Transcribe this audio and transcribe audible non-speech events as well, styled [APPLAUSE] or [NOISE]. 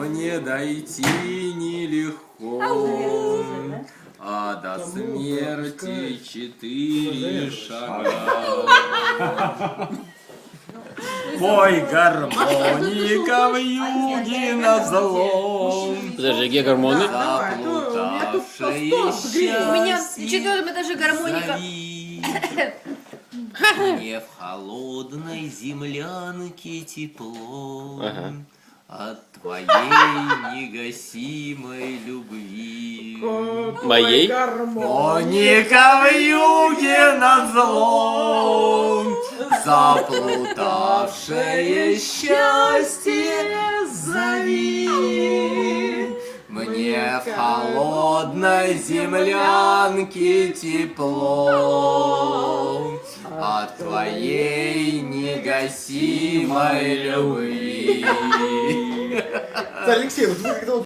мне дойти нелегко, а до смерти четыре шага. Пой гармоника в [LAUGHS] юге на злом, Подожди, где гормоны? заплутавшие У меня счастье. четвертом этаже гармоника. Мне в холодной землянке тепло Ага. От твоей негасимой любви. Моей? Моника в юге над злом, заплутавшее счастье зови. Мне в холодной землянке тепло от твоей негасимой любви. Алексей, вот вы когда вот